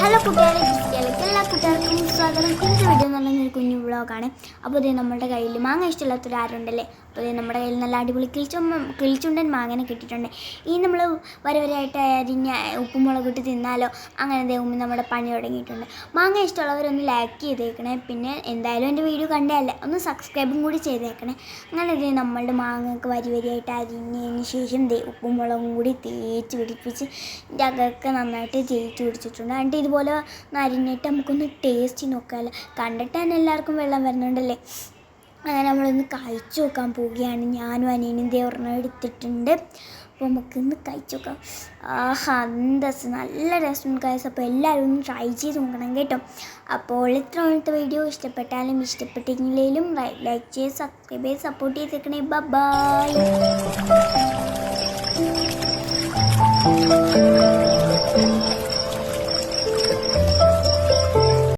Hello കൂട്ടുകാരെ ജിസ്റ്റിയിലേക്ക് എല്ലാ കൂട്ടുകാർക്കും സ്വാഗതം ഇന്നത്തെ വീഡിയോ എന്ന് പറഞ്ഞാൽ ഒരു കുഞ്ഞു വ്ളോഗാണ് അപ്പോൾ ഇത് നമ്മുടെ കയ്യിൽ മാങ്ങ ഇഷ്ടമില്ലാത്തൊരു ആരുണ്ടല്ലേ? അപ്പോൾ ഇത് നമ്മുടെ കയ്യിൽ നല്ല അടിപൊളി കിളിച്ചും കിളിച്ചുണ്ടൻ മാങ്ങനെ കിട്ടിയിട്ടുണ്ട്. ഈ നമ്മൾ വരവരായിട്ട് അരിഞ്ഞ ഉപ്പും മുളക് ഇട്ട് തിന്നാലോ? അങ്ങനെ ദൈവം നമ്മുടെ പണി തുടങ്ങിയിട്ടുണ്ട്. മാങ്ങ ഇഷ്ടമുള്ളവരൊന്ന് ലൈക്ക് ചെയ്തേക്കണേ. പിന്നെ എന്തായാലും എന്റെ വീഡിയോ കണ്ടതല്ലേ? ഒന്ന് സബ്സ്ക്രൈബും കൂടി ചെയ്തേക്കണേ. അങ്ങനെ ഇത് നമ്മളുടെ മാങ്ങക്ക് വരി വരിയായിട്ട് അരിഞ്ഞതിന് ശേഷം ദേ ഉപ്പും മുളകും കൂടി തേച്ച് പിടിപ്പിച്ച് അകമൊക്കെ നന്നായിട്ട് തേച്ച് പിടിച്ചിട്ടുണ്ട്. എന്നിട്ട് ഇതുപോലെ അരിഞ്ഞിട്ട് നമുക്കൊന്ന് ടേസ്റ്റ് നോക്കാമല്ലോ കണ്ടിട്ട് തന്നെ എല്ലാവർക്കും വെള്ളം വരുന്നുണ്ടല്ലേ? അങ്ങനെ നമ്മളൊന്ന് കഴിച്ചു നോക്കാൻ പോവുകയാണ്. ഞാനും അനിയനും ദേ എടുത്തിട്ടുണ്ട്. അപ്പോൾ നമുക്കിന്ന് കഴിച്ചു നോക്കാം. ആഹാ അന്തസ് നല്ല രസമുണ്ട് കായസ് അപ്പോൾ എല്ലാവരും ഒന്ന് ട്രൈ ചെയ്ത് നോക്കണം കേട്ടോ. അപ്പോൾ ഇത്ര മണിത്തെ വീഡിയോ ഇഷ്ടപ്പെട്ടാലും ഇഷ്ടപ്പെട്ടില്ലെങ്കിലും ലൈക്ക് ചെയ്ത് സബ്സ്ക്രൈബ് ചെയ്ത് സപ്പോർട്ട് ചെയ്തേക്കണേ. ബൈ